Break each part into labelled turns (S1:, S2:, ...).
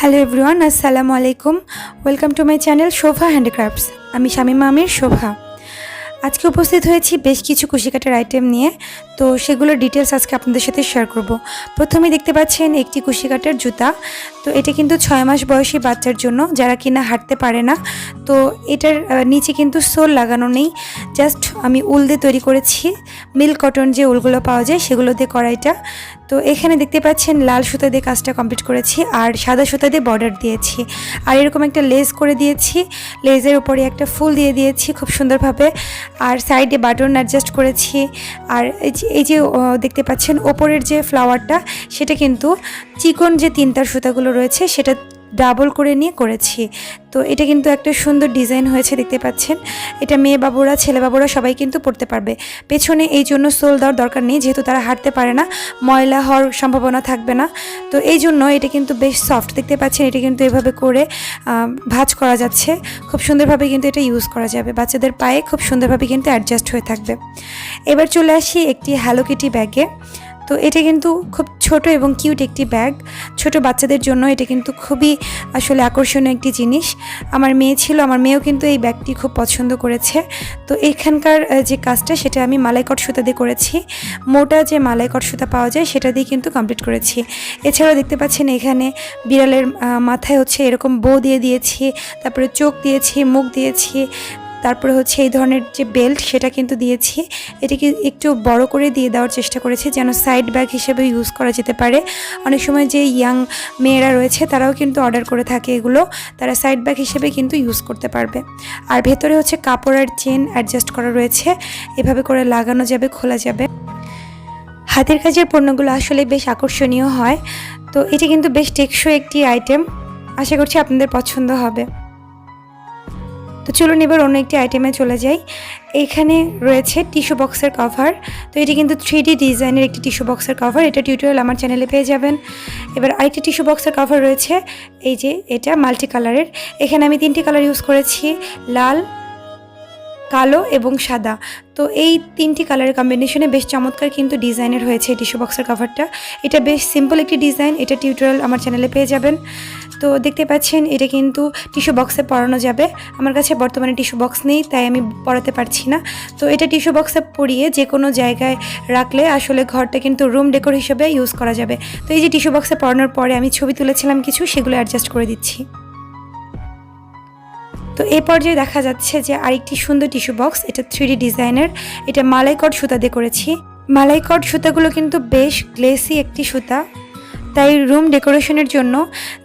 S1: Hello everyone আসসালামু আলাইকুম welcome to my channel Shobha handicrafts আমি শামিমা আমির, শোভা। আজকে উপস্থিত হয়েছি বেশ কিছু কুশিকাটার আইটেম নিয়ে, তো সেগুলোর ডিটেলস আজকে আপনাদের সাথে শেয়ার করব। প্রথমে দেখতে পাচ্ছেন একটি কুশিকাটার জুতা। তো এটা কিন্তু ছয় মাস বয়সী বাচ্চার জন্য, যারা কিনা হাঁটতে পারে না, তো এটার নিচে কিন্তু সোল লাগানো নেই। জাস্ট আমি উল দিয়ে তৈরি করেছি। মিল্ক কটন যে উলগুলো পাওয়া যায়, সেগুলো দিয়ে করা এটা তো এখানে দেখতে পাচ্ছেন, লাল সুতা দিয়ে কাজটা কমপ্লিট করেছি আর সাদা সুতা দিয়ে বর্ডার দিয়েছি। আর এরকম একটা লেস করে দিয়েছি লেজের উপরে একটা ফুল দিয়ে দিয়েছি খুব সুন্দরভাবে। আর সাইডে বাটন অ্যাডজাস্ট করেছি। আর এই যে দেখতে পাচ্ছেন, ওপরের যে ফ্লাওয়ারটা সেটা কিন্তু চিকন যে তিনটার সুতাগুলো রয়েছে, সেটা ডাবল করে নিয়ে করেছি। তো এটা কিন্তু একটা সুন্দর ডিজাইন হয়েছে, দেখতে পাচ্ছেন। এটা মেয়ে বাবুরা, ছেলে বাবুরা সবাই কিন্তু পড়তে পারবে। পেছনে এই জন্য সোল দেওয়ার দরকার নেই, যেহেতু তারা হাঁটতে পারে না, ময়লা হওয়ার সম্ভাবনা থাকবে না। তো এই জন্য এটা কিন্তু বেশ সফট দেখতে পাচ্ছেন, এটা কিন্তু এভাবে করে ভাঁজ করা যাচ্ছে। খুব সুন্দরভাবে কিন্তু এটা ইউজ করা যাবে। বাচ্চাদের পায়ে খুব সুন্দরভাবে কিন্তু অ্যাডজাস্ট হয়ে থাকবে। এবার চলে আসি একটি হ্যালো কিটি ব্যাগে তো এটা কিন্তু খুব ছোট এবং কিউট একটি ব্যাগ। ছোট বাচ্চাদের জন্য এটা কিন্তু খুবই আসলে আকর্ষণীয় একটি জিনিস। আমার মেয়ে ছিল, আমার মেয়েও কিন্তু এই ব্যাগটি খুব পছন্দ করেছে। তো এখানকার যে কাজটা সেটা আমি মালাইকট সুতা দিয়ে করেছি। মোটা যে মালাইকট সুতা পাওয়া যায় সেটা দিয়ে কিন্তু কমপ্লিট করেছি। এছাড়াও দেখতে পাচ্ছেন এখানে বিড়ালের মাথায় হচ্ছে এরকম বো দিয়ে দিয়েছি, তারপরে চোখ দিয়েছি, মুখ দিয়েছি তারপরে হচ্ছে এই ধরনের যে বেল্ট সেটা কিন্তু দিয়েছি। এটাকে একটু বড় করে দিয়ে দেওয়ার চেষ্টা করেছি যেন সাইড ব্যাগ হিসেবে ইউজ করা যেতে পারে। অনেক সময় যে ইয়াং মেয়েরা রয়েছে তারাও কিন্তু অর্ডার করে থাকে এগুলো। তারা সাইড ব্যাগ হিসেবে কিন্তু ইউজ করতে পারবে। আর ভেতরে হচ্ছে কাপড় আর চেন অ্যাডজাস্ট করা রয়েছে। এভাবে করে লাগানো যাবে, খোলা যাবে। হাতের কাজের পণ্যগুলো আসলে বেশ আকর্ষণীয় হয়। তো এটা কিন্তু বেশ টেকসই একটি আইটেম। আশা করছি আপনাদের পছন্দ হবে। তো চলুন এবার অন্য একটি আইটেমে চলে যাই। এখানে রয়েছে টিস্যু বক্সের কভার তো এটি কিন্তু থ্রি ডি ডিজাইনের একটি টিস্যু বক্সের কভার এটা টিউটোরিয়াল আমার চ্যানেলে পেয়ে যাবেন। এবার আরেকটি টিস্যু বক্সের কভার রয়েছে। এই যে এটা মাল্টি কালারের এখানে আমি তিনটি কালার ইউজ করেছি। লাল কালো এবং সাদা। তো এই তিনটি কালারের কম্বিনেশনে বেশ চমৎকার কিন্তু ডিজাইনের হয়েছে টিস্যু বক্সের কভারটা এটা বেশ সিম্পল একটি ডিজাইন এটা টিউটোরিয়াল আমার চ্যানেলে পেয়ে যাবেন। তো দেখতে পাচ্ছেন, এটা কিন্তু টিস্যু বক্সে পরানো যাবে। আমার কাছে বর্তমানে টিস্যু বক্স নেই, তাই আমি পরাতে পারছি না। তো এটা টিস্যু বক্সে পরিয়ে যে কোনো জায়গায় রাখলে আসলে ঘরটা কিন্তু রুম ডেকোর হিসেবে ইউজ করা যাবে। তো এই যে টিস্যু বক্সে পরানোর পরে আমি ছবি তুলেছিলাম কিছু, সেগুলো অ্যাডজাস্ট করে দিচ্ছি। তো এই পর্যায়ে দেখা যাচ্ছে যে আরেকটি সুন্দর টিস্যু বক্স, এটা থ্রি ডিজাইনের, এটা মালাইকট সুতা দিয়ে করেছি। মালাইকট সুতাগুলো কিন্তু বেশ গ্লেসি একটি সুতা। তাই রুম ডেকোরেশনের জন্য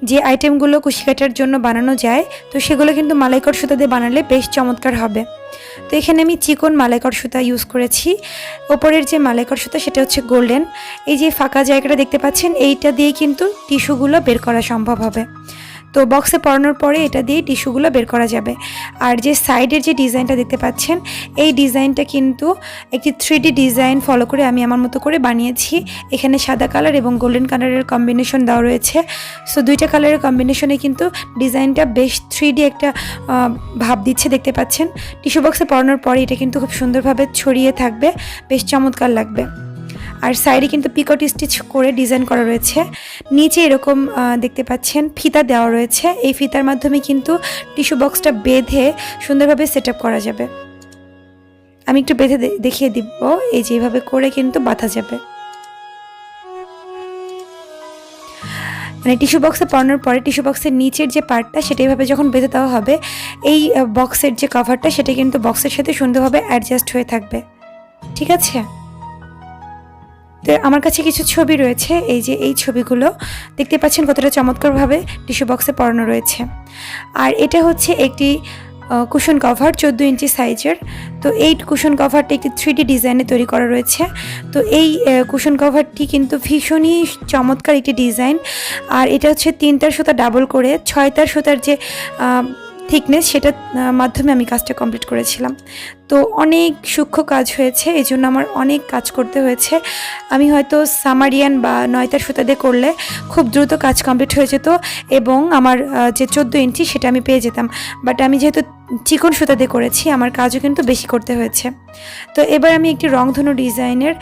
S1: যে আইটেমগুলো কুশিকাটার জন্য বানানো যায়, তো সেগুলো কিন্তু মালাইকট সুতা দিয়ে বানালে বেশ চমৎকার হবে। তো এখানে আমি চিকন মালাইকট সুতা ইউজ করেছি। ওপরের যে মালাইকট সুতা, সেটা হচ্ছে গোল্ডেন। এই যে ফাঁকা জায়গাটা দেখতে পাচ্ছেন, এইটা দিয়ে কিন্তু টিস্যুগুলো বের করা সম্ভব হবে। তো বক্সে পরানোর পরে এটা দিয়ে টিস্যুগুলো বের করা যাবে। আর যে সাইডের যে ডিজাইনটা দেখতে পাচ্ছেন, এই ডিজাইনটা কিন্তু একটি থ্রি ডিজাইন ফলো করে আমি আমার মতো করে বানিয়েছি। এখানে সাদা কালার এবং গোল্ডেন কালারের কম্বিনেশন দেওয়া রয়েছে। সো দুইটা কালারের কম্বিনেশনে কিন্তু ডিজাইনটা বেশ থ্রি একটা ভাব দিচ্ছে দেখতে পাচ্ছেন। টিস্যু বক্সে পরানোর পরে এটা কিন্তু খুব সুন্দরভাবে ছড়িয়ে থাকবে, বেশ চমৎকার লাগবে। আর সাইডে কিন্তু পিকট স্টিচ করে ডিজাইন করা রয়েছে। নিচে এরকম দেখতে পাচ্ছেন ফিতা দেওয়া রয়েছে। এই ফিতার মাধ্যমে কিন্তু টিস্যু বক্সটা বেঁধে সুন্দরভাবে সেট করা যাবে। আমি একটু বেঁধে দেখিয়ে দিব। এই যে এইভাবে করে কিন্তু বাঁধা যাবে। মানে টিস্যু বক্সে পরানোর পরে টিস্যু বক্সের নিচের যে পার্টটা সেটা এইভাবে যখন বেঁধে দেওয়া হবে, এই বক্সের যে কভারটা সেটা কিন্তু বক্সের সাথে সুন্দরভাবে অ্যাডজাস্ট হয়ে থাকবে। ঠিক আছে? তো আমার কাছে কিছু ছবি রয়েছে, এই যে এই ছবিগুলো। দেখতে পাচ্ছেন কতটা চমৎকারভাবে টিস্যু বক্সে পরানো রয়েছে। আর এটা হচ্ছে একটি কুশন কভার চোদ্দ ইঞ্চি সাইজের। তো এই কুশন কভারটা একটি থ্রি ডি ডিজাইনে তৈরি করা রয়েছে। তো এই কুশন কভারটি কিন্তু ভীষণই চমৎকার একটি ডিজাইন। আর এটা হচ্ছে তিনটার সুতা ডাবল করে ছয়টার সুতার যে থিকনেস সেটার মাধ্যমে আমি কাজটা কমপ্লিট করেছিলাম। তো অনেক সূক্ষ্ম কাজ হয়েছে এই জন্য আমার অনেক কাজ করতে হয়েছে। আমি হয়তো সামারিয়ান বা নয়তার সুতা দিয়ে করলে খুব দ্রুত কাজ কমপ্লিট হয়ে যেত এবং আমার যে চোদ্দ ইঞ্চি সেটা আমি পেয়ে যেতাম। বাট আমি যেহেতু চিকন সুতা দিয়ে করেছি, আমার কাজও কিন্তু বেশি করতে হয়েছে। তো এবার আমি একটি রংধনু ডিজাইনের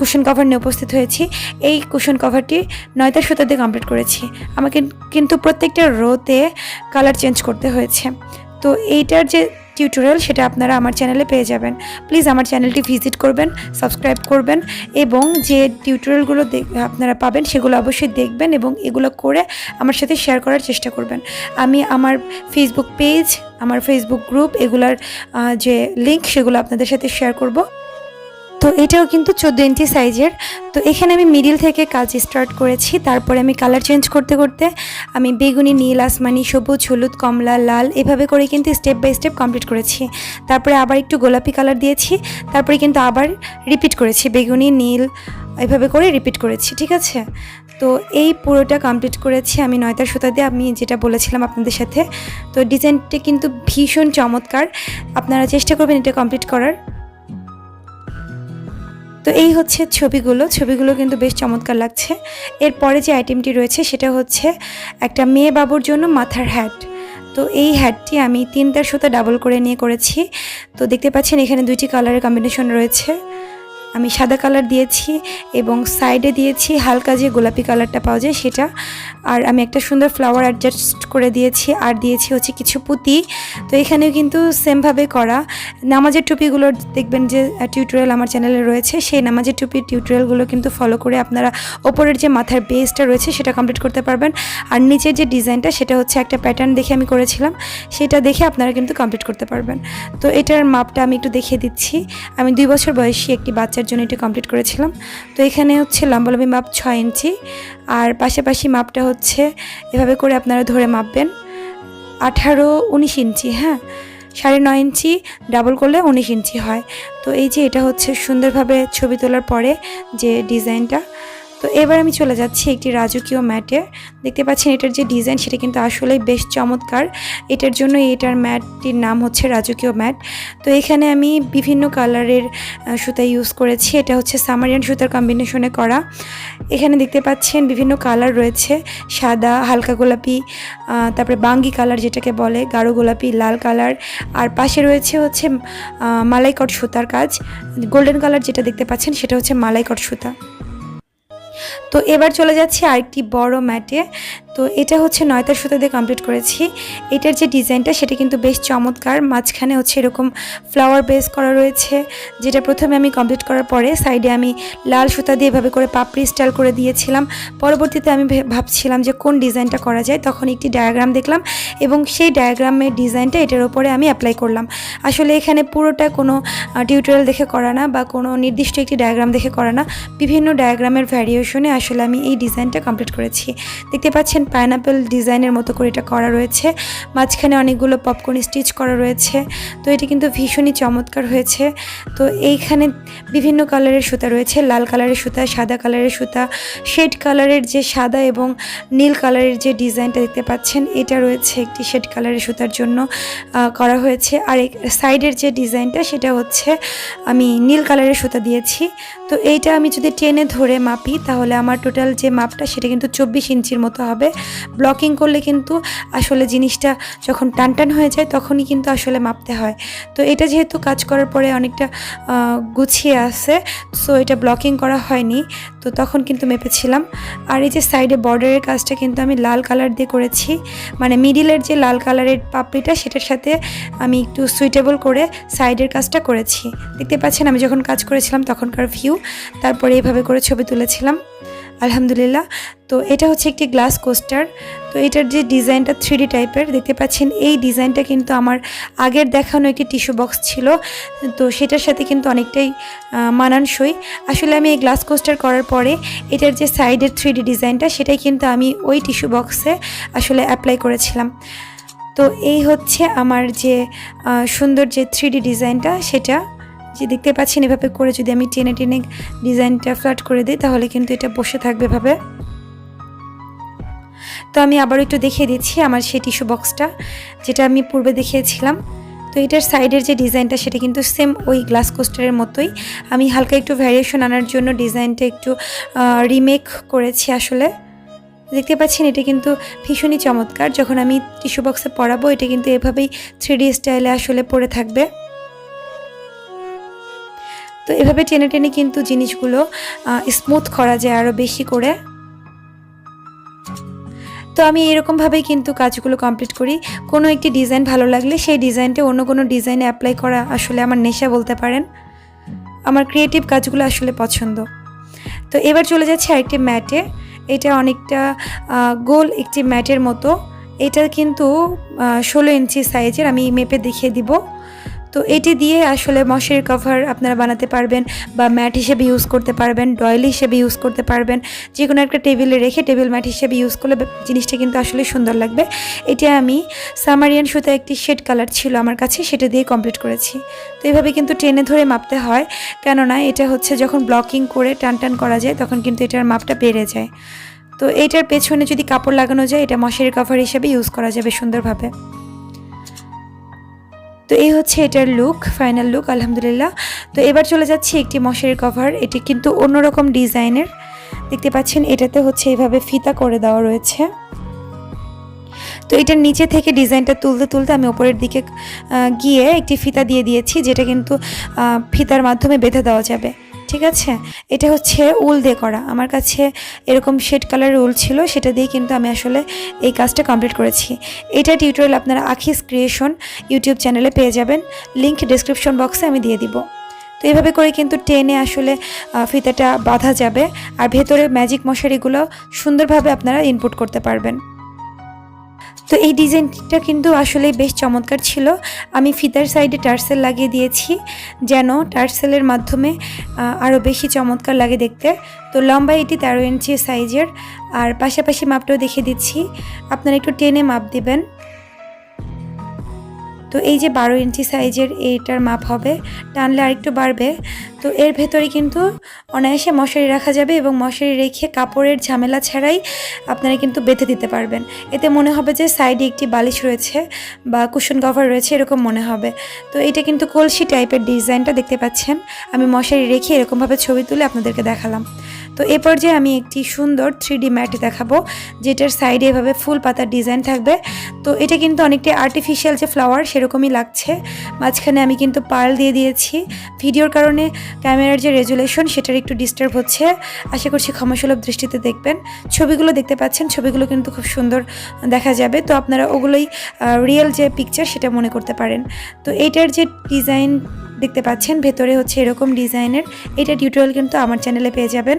S1: কুশন কভার নিয়ে উপস্থিত হয়েছি। এই কুশন কভারটি নয়টা সুতা দিয়ে কমপ্লিট করেছি। আমাকে কিন্তু প্রত্যেকটা রোতে কালার চেঞ্জ করতে হয়েছে। তো এইটার যে টিউটোরিয়াল সেটা আপনারা আমার চ্যানেলে পেয়ে যাবেন। প্লিজ আমার চ্যানেলটি ভিজিট করবেন সাবস্ক্রাইব করবেন এবং যে টিউটোরিয়ালগুলো আপনারা পাবেন সেগুলো অবশ্যই দেখবেন এবং এগুলো করে আমার সাথে শেয়ার করার চেষ্টা করবেন। আমি আমার ফেসবুক পেজ আমার ফেসবুক গ্রুপ এগুলার যে লিঙ্ক সেগুলো আপনাদের সাথে শেয়ার করব। তো এটাও কিন্তু চোদ্দ ইঞ্চি সাইজের। তো এখানে আমি মিডিল থেকে কাজ স্টার্ট করেছি। তারপরে আমি কালার চেঞ্জ করতে করতে আমি বেগুনি, নীল, আসমানি, সবুজ, হলুদ, কমলা, লাল এভাবে করে কিন্তু স্টেপ বাই স্টেপ কমপ্লিট করেছি। তারপরে আবার একটু গোলাপি কালার দিয়েছি। তারপরে কিন্তু আবার রিপিট করেছি। বেগুনি, নীল এভাবে করে রিপিট করেছি, ঠিক আছে? তো এই পুরোটা কমপ্লিট করেছি আমি নয়তার সুতা দিয়ে। আমি যেটা বলেছিলাম আপনাদের সাথে, তো ডিজাইনটা কিন্তু ভীষণ চমৎকার। আপনারা চেষ্টা করবেন এটা কমপ্লিট করার। তো এই হচ্ছে ছবিগুলো। ছবিগুলো কিন্তু বেশ চমৎকার লাগছে। এরপরে যে আইটেমটি রয়েছে সেটা হচ্ছে একটা মেয়ে বাবুর জন্য মাথার হ্যাট তো এই হ্যাটটি আমি তিনটার সুতা ডাবল করে নিয়ে করেছি। তো দেখতে পাচ্ছেন এখানে দুইটি কালারের কম্বিনেশন রয়েছে। আমি সাদা কালার দিয়েছি এবং সাইডে দিয়েছি হালকা যে গোলাপি কালারটা পাওয়া যায় সেটা। আর আমি একটা সুন্দর ফ্লাওয়ার অ্যাডজাস্ট করে দিয়েছি আর দিয়েছি হচ্ছে কিছু পুঁতি। তো এখানেও কিন্তু সেমভাবে করা। নামাজের টুপিগুলোর দেখবেন যে টিউটোরিয়াল আমার চ্যানেলে রয়েছে। সেই নামাজের টুপির টিউটোরিয়ালগুলো কিন্তু ফলো করে আপনারা ওপরের যে মাথার বেসটা রয়েছে সেটা কমপ্লিট করতে পারবেন। আর নিচের যে ডিজাইনটা সেটা হচ্ছে একটা প্যাটার্ন দেখে আমি করেছিলাম। সেটা দেখে আপনারা কিন্তু কমপ্লিট করতে পারবেন। তো এটার মাপটা আমি একটু দেখিয়ে দিচ্ছি। আমি দুই বছর বয়সী একটি বাচ্চার জন্য এটি কমপ্লিট করেছিলাম। তো এখানে হচ্ছে লম্বালম্বি মাপ ছয় ইঞ্চি, আর পাশাপাশি মাপটা হচ্ছে এভাবে করে আপনারা ধরে মাপবেন। আঠারো উনিশ ইঞ্চি হ্যাঁ? সাড়ে নয় ইঞ্চি ডাবল করলে উনিশ ইঞ্চি হয়। তো এই যে এটা হচ্ছে সুন্দরভাবে ছবি তোলার পরে যে ডিজাইনটা তো এবার আমি চলে যাচ্ছি একটি রাজকীয় ম্যাটে দেখতে পাচ্ছেন, এটার যে ডিজাইন সেটা কিন্তু আসলেই বেশ চমৎকার। এটার জন্য এটার ম্যাটটির নাম হচ্ছে রাজকীয় ম্যাট। তো এখানে আমি বিভিন্ন কালারের সুতা ইউজ করেছি। এটা হচ্ছে সামারিয়ান সুতার কম্বিনেশনে করা। এখানে দেখতে পাচ্ছেন বিভিন্ন কালার রয়েছে। সাদা, হালকা গোলাপি তারপরে বাঙ্গি কালার যেটাকে বলে, গাঢ় গোলাপি, লাল কালার। আর পাশে রয়েছে হচ্ছে মালাইকট সুতার কাজ। গোল্ডেন কালার যেটা দেখতে পাচ্ছেন সেটা হচ্ছে মালাইকট সুতা। 啊。তো এবার চলে যাচ্ছি আরেকটি বড় ম্যাটে। তো এটা হচ্ছে নয়তার সুতা দিয়ে কমপ্লিট করেছি। এটার যে ডিজাইনটা সেটা কিন্তু বেশ চমৎকার। মাঝখানে হচ্ছে এরকম ফ্লাওয়ার বেস করা রয়েছে, যেটা প্রথমে আমি কমপ্লিট করার পরে সাইডে আমি লাল সুতা দিয়ে এভাবে করে পাপড়ি স্টাইল করে দিয়েছিলাম। পরবর্তীতে আমি ভাবছিলাম যে কোন ডিজাইনটা করা যায়। তখন একটি ডায়াগ্রাম দেখলাম এবং সেই ডায়াগ্রামের ডিজাইনটা এটার ওপরে আমি অ্যাপ্লাই করলাম। আসলে এখানে পুরোটা কোনো টিউটোরিয়াল দেখে করা না বা কোনো নির্দিষ্ট একটি ডায়াগ্রাম দেখে করা না। বিভিন্ন ডায়াগ্রামের ভ্যারিয়েশনে আসলে আমি এই ডিজাইনটা কমপ্লিট করেছি। দেখতে পাচ্ছেন পাইনাপেল ডিজাইনের মতো করে এটা করা রয়েছে। মাঝখানে অনেকগুলো পপকর্ন স্টিচ করা রয়েছে। তো এটি কিন্তু ভীষণই চমৎকার হয়েছে। তো এইখানে বিভিন্ন কালারের সুতা রয়েছে। লাল কালারের সুতা, সাদা কালারের সুতা শেড কালারের যে সাদা এবং নীল কালারের যে ডিজাইনটা দেখতে পাচ্ছেন, এটা রয়েছে একটি শেড কালারের সুতার জন্য করা হয়েছে। আর সাইডের যে ডিজাইনটা, সেটা হচ্ছে আমি নীল কালারের সুতা দিয়েছি। তো এইটা আমি যদি টেনে ধরে মাপি, তাহলে আমার টোটাল যে মাপটা, সেটা কিন্তু চব্বিশ ইঞ্চির মতো হবে। ব্লকিং করলে কিন্তু আসলে জিনিসটা যখন টান টান হয়ে যায়, তখনই কিন্তু আসলে মাপতে হয়। তো এটা যেহেতু কাজ করার পরে অনেকটা গুছিয়ে আছে সো এটা ব্লকিং করা হয়নি। তো তখন কিন্তু মেপেছিলাম। আর এই যে সাইডে বর্ডারের কাজটা কিন্তু আমি লাল কালার দিয়ে করেছি। মানে মিডিলের যে লাল কালারের পাপড়িটা, সেটার সাথে আমি একটু সুইটেবল করে সাইডের কাজটা করেছি। দেখতে পাচ্ছেন, আমি যখন কাজ করেছিলাম তখনকার ভিউ তারপরে এইভাবে করে ছবি তুলেছিলাম। আলহামদুলিল্লাহ। তো এটা হচ্ছে একটি গ্লাস কোস্টার তো এটার যে ডিজাইনটা থ্রি টাইপের দেখতে পাচ্ছেন, এই ডিজাইনটা কিন্তু আমার আগের দেখানো একটি টিস্যু বক্স ছিল। তো সেটার সাথে কিন্তু অনেকটাই মানানসই। আসলে আমি এই গ্লাস কোস্টার করার পরে এটার যে সাইডের থ্রি ডিজাইনটা, সেটাই কিন্তু আমি ওই টিস্যু বক্সে আসলে অ্যাপ্লাই করেছিলাম। তো এই হচ্ছে আমার যে সুন্দর যে থ্রি ডিজাইনটা, সেটা যে দেখতে পাচ্ছেন, এভাবে করে যদি আমি টেনে টেনে ডিজাইনটা ফ্ল্যাট করে দিই, তাহলে কিন্তু এটা বসে থাকবে ভাবে তো আমি আবার একটু দেখিয়ে দিচ্ছি আমার সেই টিস্যু বক্সটা, যেটা আমি পূর্বে দেখিয়েছিলাম। তো এটার সাইডের যে ডিজাইনটা, সেটা কিন্তু সেম ওই গ্লাস কোস্টারের মতোই। আমি হালকা একটু ভ্যারিয়েশন আনার জন্য ডিজাইনটা একটু রিমেক করেছি আসলে। দেখতে পাচ্ছেন, এটা কিন্তু ভীষণই চমৎকার। যখন আমি টিস্যু বক্সে পরাবো, এটা কিন্তু এভাবেই থ্রি স্টাইলে আসলে পড়ে থাকবে। তো এভাবে টেনে টেনে কিন্তু জিনিসগুলো স্মুথ করা যায় আরও বেশি করে। তো আমি এরকমভাবেই কিন্তু কাজগুলো কমপ্লিট করি। কোনো একটি ডিজাইন ভালো লাগলে সেই ডিজাইনটা অন্য কোনো ডিজাইনে অ্যাপ্লাই করা আসলে আমার নেশা বলতে পারেন। আমার ক্রিয়েটিভ কাজগুলো আসলে পছন্দ। তো এবার চলে যাচ্ছে আরেকটি ম্যাটে এটা অনেকটা গোল একটি ম্যাটের মতো। এটা কিন্তু ষোলো ইঞ্চি সাইজের আমি মেপে দেখিয়ে দিব। তো এটি দিয়ে আসলে মশের কভার আপনারা বানাতে পারবেন বা ম্যাট হিসেবে ইউজ করতে পারবেন ডয়েল হিসেবে ইউজ করতে পারবেন যে কোনো একটা টেবিলে রেখে টেবিল ম্যাট হিসেবে ইউজ করলে জিনিসটা কিন্তু আসলে সুন্দর লাগবে। এটা আমি সামারিয়ান সুতা একটি শেড কালার ছিল আমার কাছে, সেটা দিয়ে কমপ্লিট করেছি। তো এইভাবে কিন্তু টেনে ধরে মাপতে হয়, কেননা এটা হচ্ছে যখন ব্লকিং করে টান টান করা যায়, তখন কিন্তু এটার মাপটা বেড়ে যায়। তো এইটার পেছনে যদি কাপড় লাগানো যায়, এটা মশের কভার হিসেবে ইউজ করা যাবে সুন্দরভাবে। তো এই হচ্ছে এটার লুক ফাইনাল লুক আলহামদুলিল্লাহ। তো এবার চলে যাচ্ছে একটি মশারির কভার এটি কিন্তু অন্যরকম ডিজাইনের। দেখতে পাচ্ছেন, এটাতে হচ্ছে এইভাবে ফিতা করে দেওয়া রয়েছে। তো এটার নিচে থেকে ডিজাইনটা তুলতে তুলতে আমি ওপরের দিকে গিয়ে একটি ফিতা দিয়ে দিয়েছি, যেটা কিন্তু ফিতার মাধ্যমে বেঁধে দেওয়া যাবে। ঠিক আছে? এটা হচ্ছে উল দিয়ে করা। আমার কাছে এরকম শেড কালারের উল ছিল, সেটা দিয়ে কিন্তু আমি আসলে এই কাজটা কমপ্লিট করেছি। এটা টিউটোরিয়াল আপনারা আখিস ক্রিয়েশন ইউটিউব চ্যানেলে পেয়ে যাবেন। লিঙ্ক ডিসক্রিপশন বক্সে আমি দিয়ে দিব। তো এভাবে করে কিন্তু টেনে আসলে ফিতাটা বাঁধা যাবে। আর ভেতরে ম্যাজিক মশারিগুলো সুন্দরভাবে আপনারা ইনপুট করতে পারবেন। তো এই ডিজাইনটা কিন্তু আসলে বেশ চমৎকার ছিল। আমি ফিতার সাইডে টার্সেল লাগিয়ে দিয়েছি, যেন টার্সেলের মাধ্যমে আরও বেশি চমৎকার লাগে দেখতে। তো লম্বা এটি তেরো ইঞ্চি সাইজের, আর পাশাপাশি মাপটাও দেখে দিচ্ছি। আপনারা একটু টেনে মাপ দিবেন। তো এই যে বারো ইঞ্চি সাইজের এইটার মাপ হবে, টানলে আরেকটু বাড়বে। তো এর ভেতরে কিন্তু অনায়াসে মশারি রাখা যাবে এবং মশারি রেখে কাপড়ের ঝামেলা ছাড়াই আপনারা কিন্তু বেঁধে দিতে পারবেন। এতে মনে হবে যে সাইডে একটি বালিশ রয়েছে বা কুশন কভার রয়েছে, এরকম মনে হবে। তো এটা কিন্তু কলসি টাইপের ডিজাইনটা দেখতে পাচ্ছেন। আমি মশারি রেখে এরকমভাবে ছবি তুলে আপনাদেরকে দেখালাম। তো এ পর্যায়ে আমি একটি সুন্দর থ্রি ম্যাট দেখাবো, যেটার সাইডে এভাবে ফুল পাতার ডিজাইন থাকবে। তো এটা কিন্তু অনেকটা আর্টিফিশিয়াল যে ফ্লাওয়ার সেরকমই লাগছে। মাঝখানে আমি কিন্তু পার্ল দিয়ে দিয়েছি। ভিডিওর কারণে ক্যামেরার যে রেজুলেশন সেটার একটু ডিস্টার্ব হচ্ছে। আশা করছি ক্ষমাসুলভ দৃষ্টিতে দেখবেন। ছবিগুলো দেখতে পাচ্ছেন, ছবিগুলো কিন্তু খুব সুন্দর দেখা যাবে। তো আপনারা ওগুলোই রিয়েল যে পিকচার সেটা মনে করতে পারেন। তো এইটার যে ডিজাইন দেখতে পাচ্ছেন, ভেতরে হচ্ছে এরকম ডিজাইনের এটা টিউটোরিয়াল কিন্তু আমার চ্যানেলে পেয়ে যাবেন।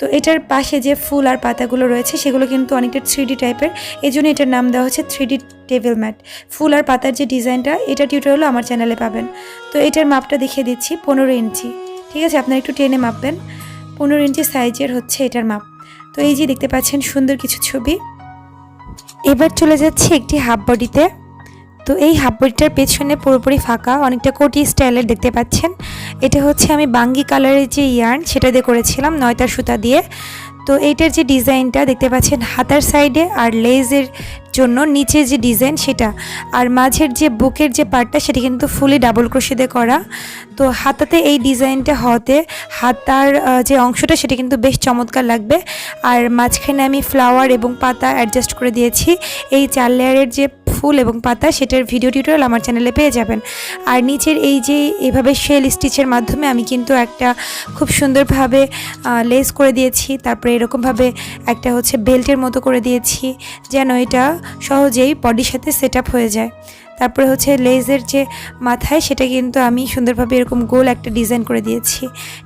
S1: তো এটার পাশে যে ফুল আর পাতাগুলো রয়েছে, সেগুলো কিন্তু অনেকটা থ্রি ডি টাইপের এই জন্য এটার নাম দেওয়া হচ্ছে থ্রি ডি টেবিল ম্যাট ফুল আর পাতার যে ডিজাইনটা, এটা টিউটোরিয়ালও আমার চ্যানেলে পাবেন। তো এটার মাপটা দেখিয়ে দিচ্ছি, পনেরো ইঞ্চি। ঠিক আছে, আপনারা একটু টেনে মাপবেন। পনেরো ইঞ্চি সাইজের হচ্ছে এটার মাপ। তো এই যে দেখতে পাচ্ছেন সুন্দর কিছু ছবি। এবার চলে যাচ্ছে একটি হাফ বডিতে তো এই হাফ বডিটার পেছনে পুরোপুরি ফাঁকা, অনেকটা কোটি স্টাইলের দেখতে পাচ্ছেন। এটা হচ্ছে আমি বাঙ্গি কালারের যে ইয়ার্ন সেটা দিয়ে করেছিলাম নয়তার সুতা দিয়ে। তো এইটার যে ডিজাইনটা দেখতে পাচ্ছেন, হাতার সাইডে আর লেজের জন্য নিচের যে ডিজাইন সেটা, আর মাঝের যে বুকের যে পার্টটা সেটা কিন্তু ফুলি ডাবল ক্রোশেদে করা। তো হাতাতে এই ডিজাইনটা হতে হাতার যে অংশটা সেটা কিন্তু বেশ চমৎকার লাগবে। আর মাঝখানে আমি ফ্লাওয়ার এবং পাতা অ্যাডজাস্ট করে দিয়েছি। এই চার লেয়ারের যে ফুল এবং পাতা সেটার ভিডিও টিউটোরিয়াল আমার চ্যানেলে পেয়ে যাবেন। আর নিচের এই যে এভাবে শেল স্টিচের মাধ্যমে আমি কিন্তু একটা খুব সুন্দরভাবে লেস করে দিয়েছি। তারপরে এরকমভাবে একটা হচ্ছে বেল্টের মতো করে দিয়েছি। যেন এটা সহজেই বডির সাথে সেট হয়ে যায়। তারপরে হচ্ছে লেজের যে মাথায়, সেটা কিন্তু আমি সুন্দরভাবে এরকম গোল একটা ডিজাইন করে দিয়েছি।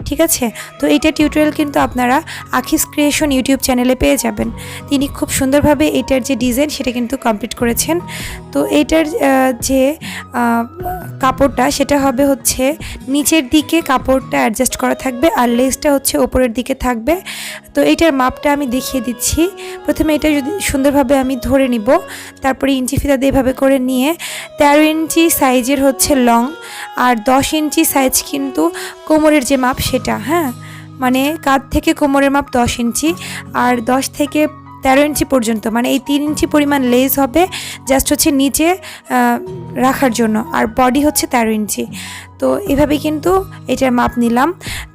S1: ঠিক আছে? তো এইটা টিউটোরিয়াল কিন্তু আপনারা আখিস ক্রিয়েশন ইউটিউব চ্যানেলে পেয়ে যাবেন। তিনি খুব সুন্দরভাবে এটার যে ডিজাইন, সেটা কিন্তু কমপ্লিট করেছেন। তো এইটার যে কাপড়টা, সেটা হবে হচ্ছে নিচের দিকে কাপড়টা অ্যাডজাস্ট করা থাকবে আর লেসটা হচ্ছে ওপরের দিকে থাকবে। তো এইটার মাপটা আমি দেখিয়ে দিচ্ছি। প্রথমে এটা যদি সুন্দরভাবে আমি ধরে নিব, তারপরে ইঞ্চি ফিতা দিয়ে এভাবে করে নিয়ে তেরো ইঞ্চি সাইজের হচ্ছে লং আর দশ ইঞ্চি সাইজ কিন্তু কোমরের যে মাপ সেটা হ্যাঁ? মানে কাঁধ থেকে কোমরের মাপ দশ ইঞ্চি আর দশ থেকে তেরো ইঞ্চি পর্যন্ত মানে এই তিন ইঞ্চি পরিমাণ লেস হবে জাস্ট হচ্ছে নিচে রাখার জন্য, আর বডি হচ্ছে তেরো ইঞ্চি। তো এভাবে কিন্তু এটার মাপ নিলাম।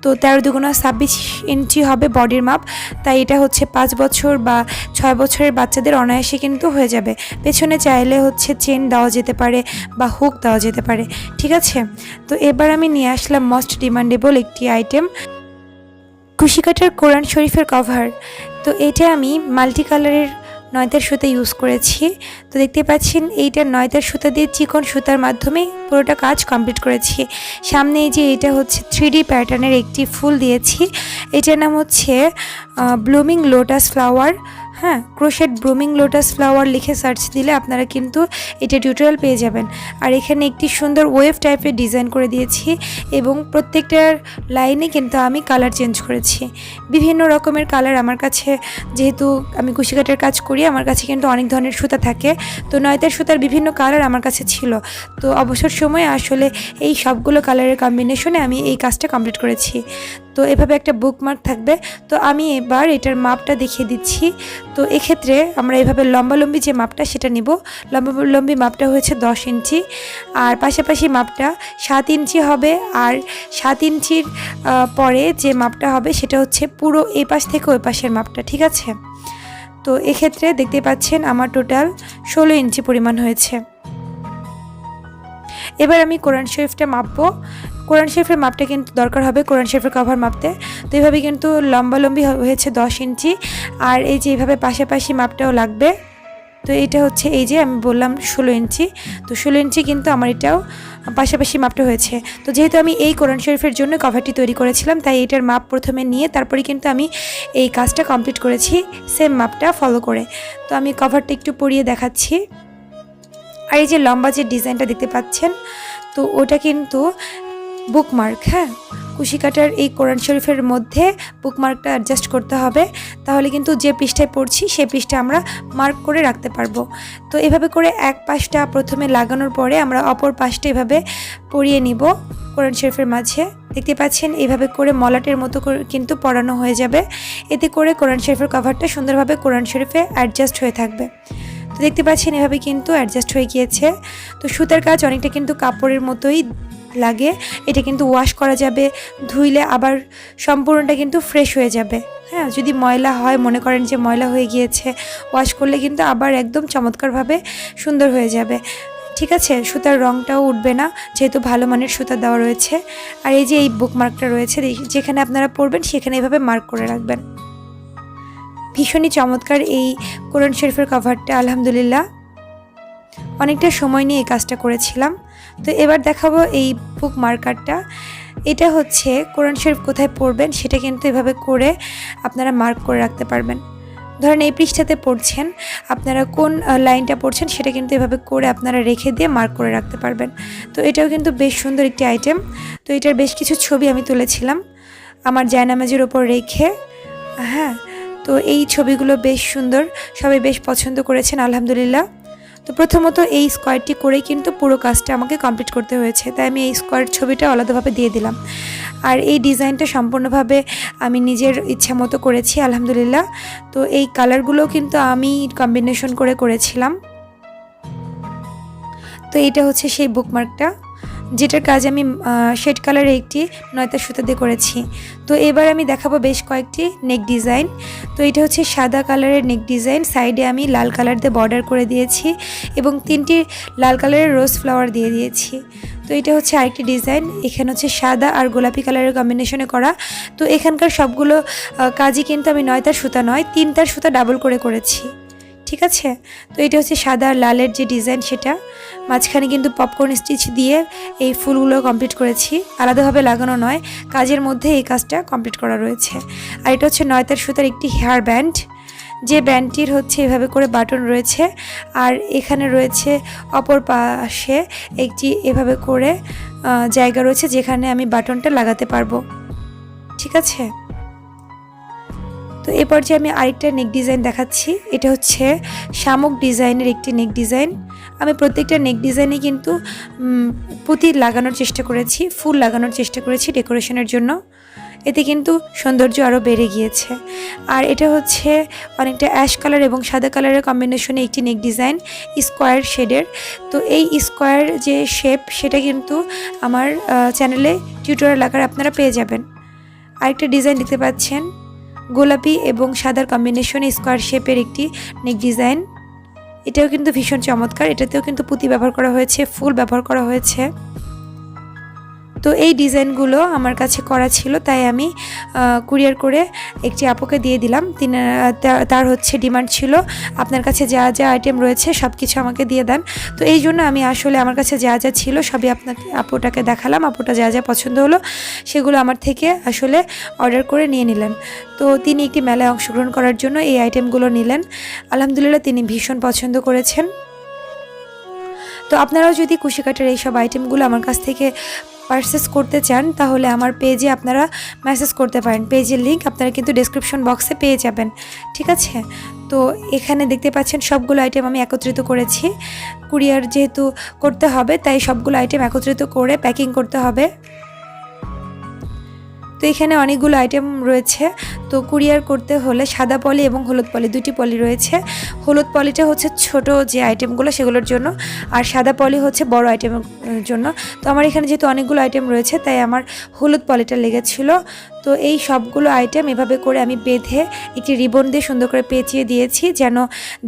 S1: তো তেরো দুগুণা ছাব্বিশ ইঞ্চি হবে বডির মাপ, তাই এটা হচ্ছে পাঁচ বছর বা ছয় বছরের বাচ্চাদের অনায়াসে কিন্তু হয়ে যাবে। পেছনে চাইলে হচ্ছে চেন দেওয়া যেতে পারে বা হুক দেওয়া যেতে পারে, ঠিক আছে? তো এবার আমি নিয়ে আসলাম মোস্ট ডিমান্ডেবল একটি আইটেম কুশিকাটার কোরআন শরীফের কভার তো এটা আমি মাল্টি কালারের নয়তার সুতা ইউজ করেছি। তো দেখতে পাচ্ছেন, এইটা নয়তার সুতা দিয়ে চিকন সুতার মাধ্যমে পুরোটা কাজ কমপ্লিট করেছি। সামনে এই যে এটা হচ্ছে থ্রি প্যাটার্নের একটি ফুল দিয়েছি। এটার নাম হচ্ছে ব্লুমিং লোটাস ফ্লাওয়ার। হ্যাঁ ক্রোশেট ব্রুমিং লোটাস ফ্লাওয়ার লিখে সার্চ দিলে আপনারা কিন্তু এটা টিউটোরিয়াল পেয়ে যাবেন। আর এখানে একটি সুন্দর ওয়েভ টাইপের ডিজাইন করে দিয়েছি এবং প্রত্যেকটার লাইনে কিন্তু আমি কালার চেঞ্জ করেছি। বিভিন্ন রকমের কালার আমার কাছে, যেহেতু আমি কুশিকাটের কাজ করি, আমার কাছে কিন্তু অনেক ধরনের সুতা থাকে। তো নয়তার সুতার বিভিন্ন কালার আমার কাছে ছিল। তো অবসর সময়ে আসলে এই সবগুলো কালারের কম্বিনেশনে আমি এই কাজটা কমপ্লিট করেছি। তো এভাবে একটা বুকমার্ক থাকবে। তো আমি এবার এটার মাপটা দেখিয়ে দিচ্ছি। তো এক্ষেত্রে আমরা এভাবে লম্বালম্বি যে মাপটা সেটা নিব। লম্বালম্বি মাপটা হয়েছে দশ ইঞ্চি। আর পাশাপাশি মাপটা সাত ইঞ্চি হবে। আর সাত ইঞ্চির পরে যে মাপটা হবে সেটা হচ্ছে পুরো এই পাশ থেকে ওই পাশের মাপটা, ঠিক আছে? তো এক্ষেত্রে দেখতে পাচ্ছেন আমার টোটাল ষোলো ইঞ্চি পরিমাণ হয়েছে। এবার আমি কোরআন শরীফটা মাপবো। কোরআন শেফের মাপটা কিন্তু দরকার হবে, কোরআন শেফের কভার মাপতে। তো এইভাবে কিন্তু লম্বালম্বি হয়েছে দশ ইঞ্চি, আর এই যে এইভাবে পাশাপাশি মাপটাও লাগবে। তো এটা হচ্ছে এই যে আমি বললাম ষোলো ইঞ্চি, তো ষোলো ইঞ্চি কিন্তু আমার এটাও পাশাপাশি মাপটা হয়েছে। তো যেহেতু আমি এই কোরআন শরীফের জন্য কভারটি তৈরি করেছিলাম, তাই এটার মাপ প্রথমে নিয়ে তারপরে কিন্তু আমি এই কাজটা কমপ্লিট করেছি সেম মাপটা ফলো করে। তো আমি কভারটা একটু পরিয়ে দেখাচ্ছি। আর এই যে লম্বা যে ডিজাইনটা দেখতে পাচ্ছেন, তো ওটা কিন্তু বুকমার্ক হ্যাঁ? কুশিকাটার এই কোরআন শরীফের মধ্যে বুকমার্কটা অ্যাডজাস্ট করতে হবে। তাহলে কিন্তু যে পৃষ্ঠায় পড়ছি, সেই পৃষ্ঠা আমরা মার্ক করে রাখতে পারব। তো এভাবে করে এক পাশটা প্রথমে লাগানোর পরে আমরা অপর পাশটা এভাবে পরিয়ে নিব কোরআন শরীফের মাঝে। দেখতে পাচ্ছেন, এভাবে করে মলাটের মতো কিন্তু পরানো হয়ে যাবে। এতে করে কোরআন শরীফের কভারটা সুন্দরভাবে কোরআন শরীফে অ্যাডজাস্ট হয়ে থাকবে। তো দেখতে পাচ্ছেন, এভাবে কিন্তু অ্যাডজাস্ট হয়ে গিয়েছে। তো সুতার কাজ অনেকটা কিন্তু কাপড়ের মতোই লাগে, এটা কিন্তু ওয়াশ করা যাবে, ধুইলে আবার সম্পূর্ণটা কিন্তু ফ্রেশ হয়ে যাবে। হ্যাঁ যদি ময়লা হয়, মনে করেন যে ময়লা হয়ে গিয়েছে ওয়াশ করলে কিন্তু আবার একদম চমৎকারভাবে সুন্দর হয়ে যাবে। ঠিক আছে, সুতার রঙটাও উঠবে না, যেহেতু ভালো মানের সুতা দেওয়া রয়েছে। আর এই যে এই বুকমার্কটা রয়েছে যেখানে আপনারা পড়বেন, সেখানে এভাবে মার্ক করে রাখবেন। ভীষণই চমৎকার এই কোরআন শরীফের কভারটা আলহামদুলিল্লাহ। অনেকটা সময় নিয়ে এই কাজটা করেছিলাম। তো এবার দেখাবো এই বুক মার্কারটা এটা হচ্ছে কোরআন শরীফ কোথায় পড়বেন সেটা কিন্তু এভাবে করে আপনারা মার্ক করে রাখতে পারবেন। ধরেন এই পৃষ্ঠাতে পড়ছেন, আপনারা কোন লাইনটা পড়ছেন সেটা কিন্তু এভাবে করে আপনারা রেখে দিয়ে মার্ক করে রাখতে পারবেন। তো এটাও কিন্তু বেশ সুন্দর একটি আইটেম তো এটার বেশ কিছু ছবি আমি তুলেছিলাম আমার জায়নামাজের ওপর রেখে। হ্যাঁ তো এই ছবিগুলো বেশ সুন্দর, সবাই বেশ পছন্দ করেছেন, আলহামদুলিল্লাহ। তো প্রথমত এই স্কোয়ারটি করেই কিন্তু পুরো কাজটা আমাকে কমপ্লিট করতে হয়েছে। তাই আমি এই স্কোয়ার ছবিটা আলাদাভাবে দিয়ে দিলাম। আর এই ডিজাইনটা সম্পূর্ণভাবে আমি নিজের ইচ্ছা মতো করেছি, আলহামদুলিল্লাহ। তো এই কালারগুলো কিন্তু আমি কম্বিনেশন করে করেছিলাম। তো এটা হচ্ছে সেই বুকমার্কটা যেটার কাজ আমি শেড কালারের একটি নয়তা সুতা দিয়ে করেছি। তো এবার আমি দেখাবো বেশ কয়েকটি নেক ডিজাইন। তো এটা হচ্ছে সাদা কালারের নেক ডিজাইন। সাইডে আমি লাল কালার দিয়ে বর্ডার করে দিয়েছি এবং তিনটি লাল কালারের রোজ ফ্লাওয়ার দিয়ে দিয়েছি। তো এটা হচ্ছে আরেকটি ডিজাইন। এখানে হচ্ছে সাদা আর গোলাপি কালারের কম্বিনেশনে করা। তো এখানকার সবগুলো কাজই কিন্তু আমি নয়তার সুতা নয়, তিনটার সুতা ডাবল করে করেছি। ঠিক আছে? তো এটা হচ্ছে সাদা আর লালের যে ডিজাইন সেটা। মাঝখানে কিন্তু পপকর্ন স্টিচ দিয়ে এই ফুলগুলো কমপ্লিট করেছি। আলাদাভাবে লাগানো নয়, কাজের মধ্যে এই কাজটা কমপ্লিট করা রয়েছে। আর এটা হচ্ছে নয়তার সুতার একটি হেয়ার ব্যান্ড যে ব্যান্ডটির হচ্ছে এভাবে করে বাটন রয়েছে। আর এখানে রয়েছে অপর পাশে একটি এভাবে করে জায়গা রয়েছে যেখানে আমি বাটনটা লাগাতে পারব। ঠিক আছে? তো এই পর্যায়ে আমি আরেকটা নেক ডিজাইন দেখাচ্ছি। এটা হচ্ছে শামুক ডিজাইনের একটি নেক ডিজাইন আমি প্রত্যেকটা নেক ডিজাইনে কিন্তু পুঁতি লাগানোর চেষ্টা করেছি, ফুল লাগানোর চেষ্টা করেছি ডেকোরেশনের জন্য। এতে কিন্তু সৌন্দর্য আরও বেড়ে গিয়েছে। আর এটা হচ্ছে অনেকটা অ্যাশ কালার এবং সাদা কালারের কম্বিনেশনে একটি নেক ডিজাইন স্কোয়ার শেডের তো এই স্কোয়ার যে শেপ সেটা কিন্তু আমার চ্যানেলে টিউটোরিয়াল আকারে আপনারা পেয়ে যাবেন। আরেকটা ডিজাইন দেখতে পাচ্ছেন। গোলাপি এবং সাদার কম্বিনেশনে স্কোয়ার শেপের একটি নেক ডিজাইন এটাও কিন্তু ভীষণ চমৎকার। এটাতেও কিন্তু পুঁতি ব্যবহার করা হয়েছে, ফুল ব্যবহার করা হয়েছে। তো এই ডিজাইনগুলো আমার কাছে করা ছিল, তাই আমি কুরিয়ার করে একটি আপুকে দিয়ে দিলাম। তিনি তার হচ্ছে ডিমান্ড ছিল, আপনার কাছে যা যা আইটেম রয়েছে সব কিছু আমাকে দিয়ে দেন। তো এই জন্য আমি আসলে আমার কাছে যা যা ছিল সবই আপনাকে, আপুটাকে দেখালাম, আপুটা যা যা পছন্দ হলো সেগুলো আমার থেকে আসলে অর্ডার করে নিয়ে নিলেন। তো তিনি একটি মেলায় অংশগ্রহণ করার জন্য এই আইটেমগুলো নিলেন। আলহামদুলিল্লাহ তিনি ভীষণ পছন্দ করেছেন। তো আপনারাও যদি কুশিকাটের এইসব আইটেমগুলো আমার কাছ থেকে পারচেস করতে চান, তাহলে আমার পেজে আপনারা মেসেজ করতে পারেন। পেজের লিঙ্ক আপনারা কিন্তু ডিসক্রিপশন বক্সে পেয়ে যাবেন, ঠিক আছে? তো এখানে দেখতে পাচ্ছেন সবগুলো আইটেম আমি একত্রিত করেছি। কুরিয়ার যেহেতু করতে হবে, তাই সবগুলো আইটেম একত্রিত করে প্যাকিং করতে হবে। তো এখানে অনেকগুলো আইটেম রয়েছে। তো কুরিয়ার করতে হলে সাদা পলি এবং হলুদ পলি, দুটি পলি রয়েছে। হলুদ পলিটা হচ্ছে ছোট যে আইটেমগুলো সেগুলোর জন্য, আর সাদা পলি হচ্ছে বড় আইটেমের জন্য। তো আমার এখানে যেহেতু অনেকগুলো আইটেম রয়েছে, তাই আমার হলুদ পলিটা লেগেছিল। তো এই সবগুলো আইটেম এভাবে করে আমি বেঁধে একটি রিবন দিয়ে সুন্দর করে পেঁচিয়ে দিয়েছি যেন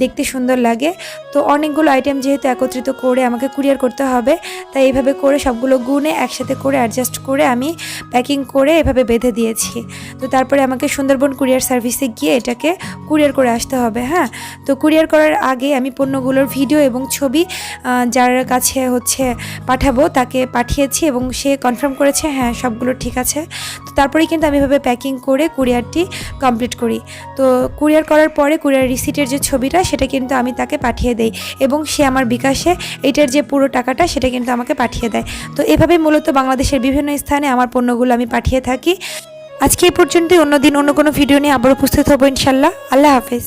S1: দেখতে সুন্দর লাগে। তো অনেকগুলো আইটেম যেহেতু একত্রিত করে আমাকে কুরিয়ার করতে হবে, তাই এইভাবে করে সবগুলো গুনে একসাথে করে অ্যাডজাস্ট করে আমি প্যাকিং করে এভাবে বেঁধে দিয়েছি। তো তারপরে আমাকে সুন্দরবন কুরিয়ার সার্ভিসে গিয়ে এটাকে কুরিয়ার করে আসতে হবে হ্যাঁ? তো কুরিয়ার করার আগে আমি পণ্যগুলোর ভিডিও এবং ছবি যার কাছে হচ্ছে পাঠাবো তাকে পাঠিয়েছি এবং সে কনফার্ম করেছে হ্যাঁ সবগুলো ঠিক আছে। তো তারপরেই কিন্তু আমি এভাবে প্যাকিং করে কুরিয়ারটি কমপ্লিট করি। তো কুরিয়ার করার পরে কুরিয়ার রিসিটের যে ছবিটা, সেটা কিন্তু আমি তাকে পাঠিয়ে দেই এবং সে আমার বিকাশে এটার যে পুরো টাকাটা, সেটা কিন্তু আমাকে পাঠিয়ে দেয়। তো এভাবে মূলত বাংলাদেশের বিভিন্ন স্থানে আমার পণ্যগুলো আমি পাঠিয়ে থাকি। আজকে এই পর্যন্তই, অন্যদিন অন্য কোনো ভিডিও নিয়ে আবার উপস্থিত হব ইনশাল্লাহ। আল্লাহ হাফেজ।